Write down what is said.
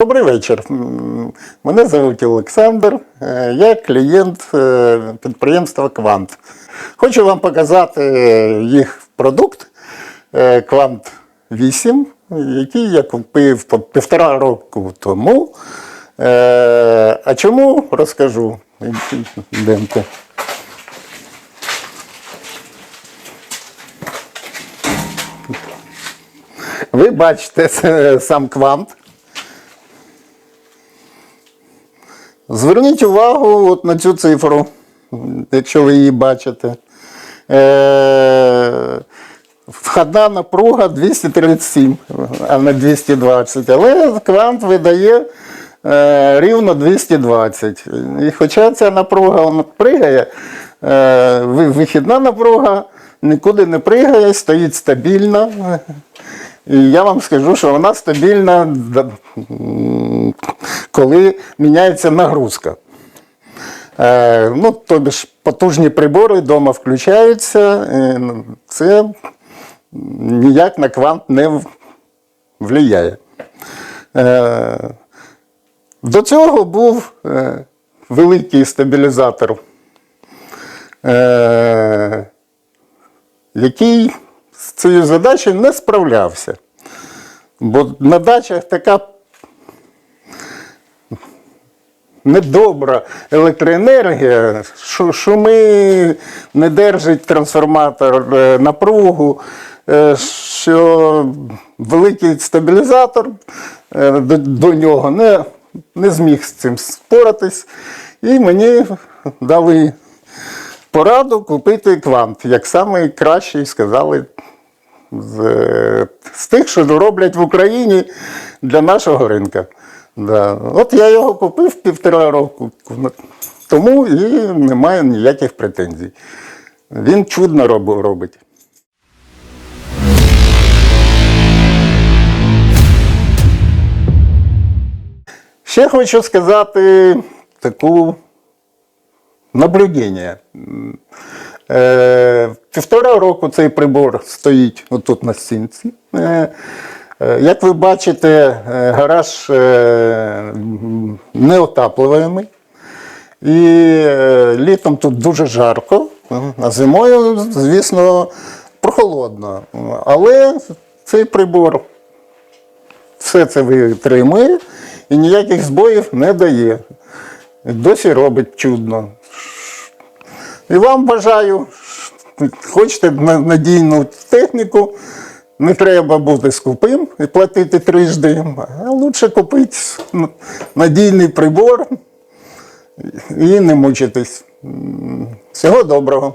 Добрий вечір. Мене звуть Олександр. Е, Я клієнт е, підприємства Квант. Хочу вам показати їх продукт е, Квант 8, який я купив півтора року тому. А чому розкажу? Йдемте. Ви бачите сам квант. Зверніть увагу от на цю цифру, якщо ви її бачите. Е, входна напруга 237, а не 220. Але квант видає е, рівно 220. І хоча ця напруга вона пригає, е, вихідна напруга нікуди не пригає, стоїть стабільно. І я вам скажу, що вона стабільна, коли міняється нагрузка. Е, ну, тобі ж потужні прибори вдома включаються, е, це ніяк на квант не в- впливає. Е, до цього був великий стабілізатор, який з цією задачею не справлявся. Бо на дачах така недобра електроенергія, шу- шуми, не держить трансформатор е, напругу, е, що великий стабілізатор е, до, до нього не, не зміг з цим споратись. І мені дали пораду купити квант, як найкращий, сказали, з, е, з тих, що роблять в Україні для нашого ринку. Да. От я його купив півтора року, тому і немає ніяких претензій. Він чудно роб- робить. Ще хочу сказати таку наблюдення. Півтора року цей прибор стоїть отут на стінці. Е, е, як ви бачите, е, гараж м, неотаплюємий. І літом тут дуже жарко, а зимою, звісно, прохолодно. Але цей прибор все це витримує і ніяких збоїв не дає. Досі робить чудно. І вам бажаю, хочете на- надійну техніку, не треба бути скупим і платити трижди, а краще купити надійний прибор і не мучитись. Всього доброго.